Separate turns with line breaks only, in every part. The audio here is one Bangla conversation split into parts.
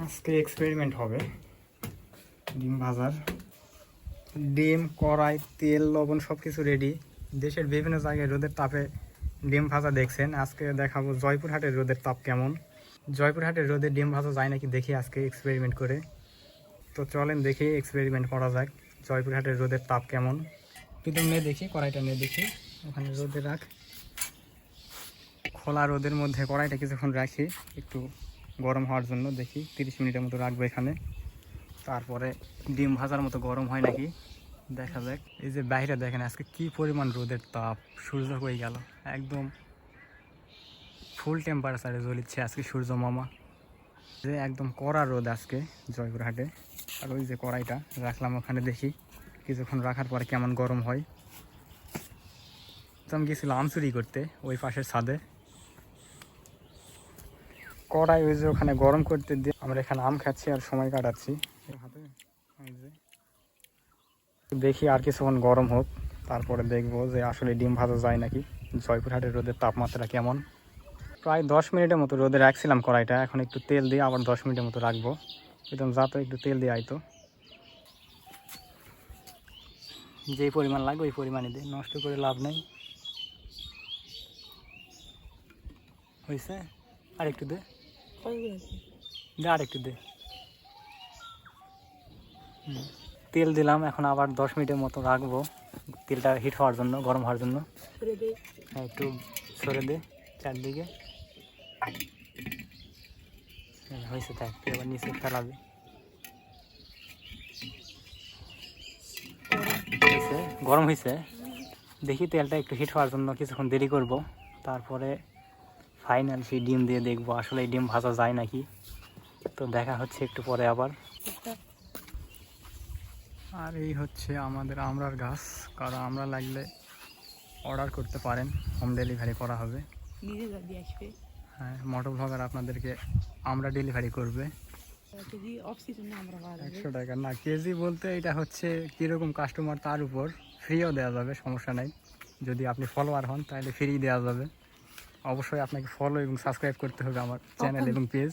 আজকে এক্সপেরিমেন্ট হবে। ডিম ভাজার। ডিম, কড়াই, তেল, লবণ সব কিছু রেডি দেশের বিভিন্ন জায়গায় রোদের তাপে ডিম ভাজা দেখছেন। আজকে দেখাবো জয়পুরহাটের রোদের তাপ কেমন। জয়পুরহাটের রোদে ডিম ভাজা যায় নাকি দেখি আজকে এক্সপেরিমেন্ট করে। তো চলেন দেখি এক্সপেরিমেন্ট করা যাক। জয়পুরহাটের রোদের তাপ কেমন। কিন্তু নিয়ে দেখি, কড়াইটা নিয়ে দেখি। ওখানে রোদে রাখ। খোলা রোদের মধ্যে কড়াইটা কিছুক্ষণ রাখি। একটু গরম হওয়ার জন্য দেখি, তিরিশ মিনিটের মতো রাখব এখানে। তারপরে ডিম ভাজার মতো গরম হয় নাকি? দেখা যাক। এই যে বাইরে দেখেন, আজকে কি পরিমাণ রোদের তাপ, সূর্য হয়ে গেল। একদম ফুল টেম্পারেচারে জ্বলিচ্ছে আজকে সূর্য মামা। যে একদম কড়া রোদ আজকে জয়পুরহাটে। আর ওই যে কড়াইটা রাখলাম ওখানে দেখি, কিছুক্ষণ রাখার পরে কেমন গরম হয়। তো আমি গেছিলাম চুরি করতে, ওই পাশের ছাদে। কড়াই ওই যে ওখানে গরম করতে দিয়ে আমরা এখানে আম খাচ্ছি আর সময় কাটাচ্ছি। দেখি আর কিছুক্ষণ গরম হোক, তারপরে দেখব যে আসলে ডিম ভাজা যায় নাকি। জয়পুরহাটের রোদের তাপমাত্রা কেমন? প্রায় দশ মিনিটের মতো রোদে রাখছিলাম কড়াইটা, এখন একটু তেল দিয়ে আবার দশ মিনিটের মতো রাখব। একদম যা তো একটু তেল দিয়ে আইতো যেই পরিমাণ লাগবে ওই পরিমাণই দে, নষ্ট করে লাভ নেই। হয়েছে আর একটু দে। আর একটু দে। তেল দিলাম এখন আবার দশ মিনিটের মতো রাখব। তেলটা হিট হওয়ার জন্য গরম হওয়ার জন্য। হ্যাঁ একটু সরে দে চারদিকে। হ্যাঁ হয়েছে থাক তুই আবার নিচে ফেলাবি। গরম হয়েছে। দেখি তেলটা একটু হিট হওয়ার জন্য কিছুক্ষণ দেরি করব। তারপরে ফাইনাল সেই ডিম দিয়ে দেখব। আসলে এই ডিম ভাজা যায় নাকি? তো দেখা হচ্ছে একটু পরে আবার। আর এই হচ্ছে আমাদের আমরার গাছ। কারও আমরা লাগলে অর্ডার করতে পারেন। হোম ডেলিভারি করা হবে।
আসবে।
হ্যাঁ মোটর ব্লগার আপনাদেরকে আমরা ডেলিভারি করবে। একশো টাকা। না কেজি বলতে এটা হচ্ছে কীরকম কাস্টমার তার উপর ফ্রিও দেওয়া যাবে সমস্যা নাই। যদি আপনি ফলোয়ার হন তাহলে ফ্রি দেওয়া যাবে। অবশ্যই আপনাকে ফলো এবং সাবস্ক্রাইব করতে হবে আমার চ্যানেল এবং পেজ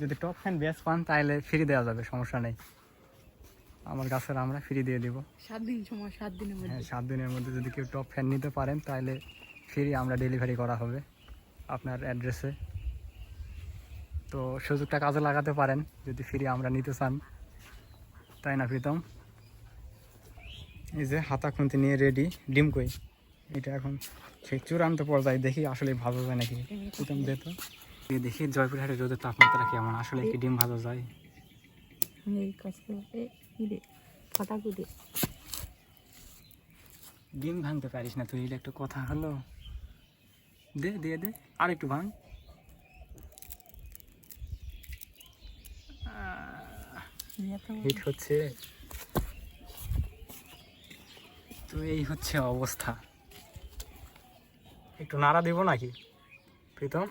যদি টপ ফ্যান বেস পান তাহলে ফ্রি দেওয়া যাবে সমস্যা নেই। আমার গাছের আমরা ফ্রি দিয়ে দিব।
সাত দিন সময় সাত দিনের
হ্যাঁ সাত দিনের মধ্যে যদি কেউ টপ ফ্যান নিতে পারেন তাহলে ফ্রি আমরা ডেলিভারি করা হবে আপনার অ্যাড্রেসে তো সুযোগটা কাজে লাগাতে পারেন যদি ফ্রি আমরা নিতে চান। তাই না প্রীতম? এই যে হাতা খুন্তি নিয়ে রেডি ডিম কই? এটা এখন সেই চূড়ান্ত পর্যায়ে দেখি আসলে ভালো যায় নাকি। প্রথম দে তো। এই দেখি জয়পুরহাটের রোদের তাপমাত্রা কেমন? আসলে কি ডিম ভাজা যায়? ডিম ভাঙতে পারিস না তুই এটা একটু কথা হলো। দে দিয়ে দে আর একটু ভাঙ। হিট হচ্ছে। তো এই হচ্ছে অবস্থা। একটু নাড়া দেবো নাকি? প্রীতম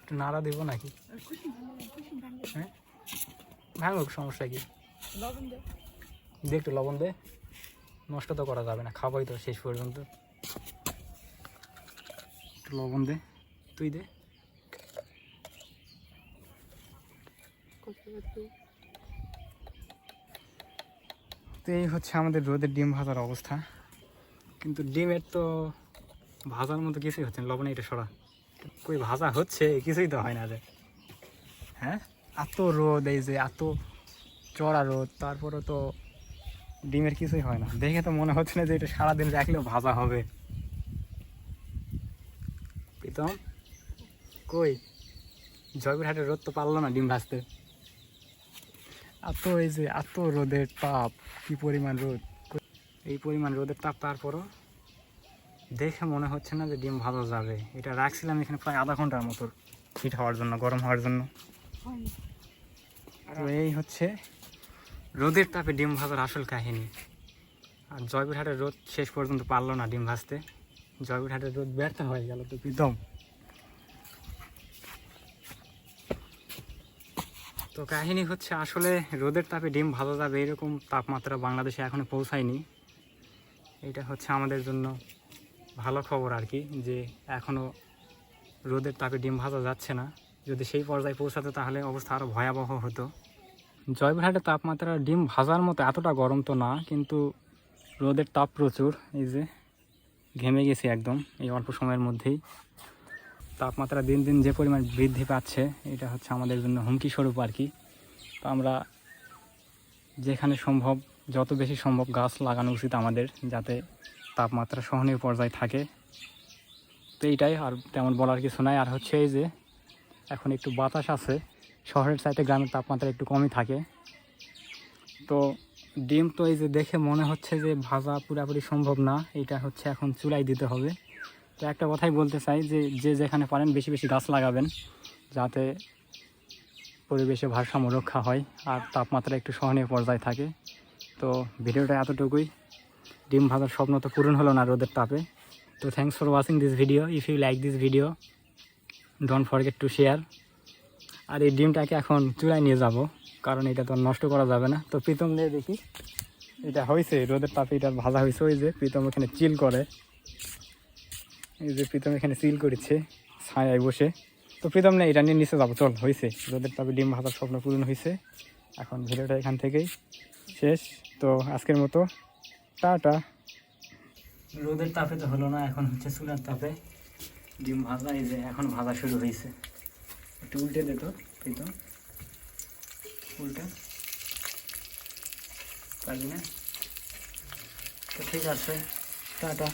একটু নাড়া দেবো নাকি? হ্যাঁ? ভাঙুক সমস্যা কি?
দে
একটু লবণ দে। নষ্ট তো করা যাবে না খাবোই তো শেষ পর্যন্ত। একটু লবণ দে তুই দে। তো এই হচ্ছে আমাদের রোদের ডিম ভাজার অবস্থা। কিন্তু ডিমের তো ভাজার মতো কিছুই হচ্ছে না। লবণে এটা সরা। কই ভাজা হচ্ছে, কিছুই তো হয় না রে হ্যাঁ? এত রোদ, এই যে এত চড়া রোদ তারপরে তো ডিমের কিছুই হয় না। দেখে তো মনে হচ্ছে না যে এটা সারাদিন রাখলেও ভাজা হবে। প্রীতম, কই? জয়পুরহাটের রোদ তো পারল না ডিম ভাজতে। এত এই যে এত রোদের তাপ, কি পরিমাণ রোদ। এই পরিমাণ রোদের তাপ তারপরও দেখে মনে হচ্ছে না যে ডিম ভালো যাবে। এটা রাখছিলাম এখানে প্রায় আধা ঘণ্টার মতো হিট হওয়ার জন্য, গরম হওয়ার জন্য। এই হচ্ছে রোদের তাপে ডিম ভাজার আসল কাহিনী। আর জয়পুরহাটের রোদ শেষ পর্যন্ত পারল না ডিম ভাজতে। জয়পুরহাটের রোদ ব্যর্থ হয়ে গেল তো প্রীতম তো কাহিনী হচ্ছে আসলে রোদের তাপে ডিম ভালো যাবে এরকম তাপমাত্রা বাংলাদেশে এখনও পৌঁছায়নি। এটা হচ্ছে আমাদের জন্য ভালো খবর আর কি, যে এখনও রোদের তাপে ডিম ভাজা যাচ্ছে না। যদি সেই পর্যায়ে পৌঁছাতো তাহলে অবস্থা আরও ভয়াবহ হতো। জয়পুরহাটের তাপমাত্রা ডিম ভাজার মতো এতটা গরম তো না, কিন্তু রোদের তাপ প্রচুর, এই যে ঘেমে গেছি একদম এই অল্প সময়ের মধ্যেই। তাপমাত্রা দিন দিন যে পরিমাণ বৃদ্ধি পাচ্ছে, এটা হচ্ছে আমাদের জন্য হুমকি স্বরূপ আর কি। তো আমরা যেখানে সম্ভব, যত বেশি সম্ভব গাছ লাগানো উচিত আমাদের, যাতে তাপমাত্রা সহনীয় পর্যায়ে থাকে। তো এইটাই, আর তেমন বলার কিছু নাই। আর হচ্ছে এই যে, এখন একটু বাতাস আছে। শহরের সাইডে গ্রামের তাপমাত্রা একটু কমই থাকে। তো ডিম তো এই যে দেখে মনে হচ্ছে যে ভাজা পুরাপুরি সম্ভব না। এটা হচ্ছে এখন চুলাই দিতে হবে। তো একটা কথাই বলতে চাই যে যে যেখানে পারেন বেশি বেশি গাছ লাগাবেন, যাতে পরিবেশে ভারসাম্য রক্ষা হয় আর তাপমাত্রা একটু সহনীয় পর্যায়ে থাকে। তো ভিডিওটা এতটুকুই। ডিম ভাজার স্বপ্ন তো পূরণ হলো না রোদের তাপে। তো thanks for watching this video if you like this video don't forget to share আর এই ডিমটাকে এখন চূড়ায় নিয়ে যাব, কারণ এটা তো নষ্ট করা যাবে না। তো প্রীতম নিয়ে দেখি, এটা হয়েছে, রোদের তাপে এটা ভাজা হয়েছে। ওই যে প্রীতম এখানে চিল করে। এই যে প্রীতম এখানে চিল করেছে, ছায়ায় বসে। তো প্রীতম নেই এটা নিয়ে নিচে যাব, চল, হয়েছে। রোদের তাপে ডিম ভাজার স্বপ্ন পূরণ হয়েছে। এখন ভিডিওটা এখান থেকেই শেষ। তো আজকের মতো টাটা। রোদের তাপে তো হলো না, এখন হচ্ছে চুলার তাপে। ডিম ভাজা, এই যে এখন ভাজা শুরু হয়েছে। একটু উল্টে দে তো প্রীতম উল্টে। পারবি না? তো ঠিক আছে, টাটা।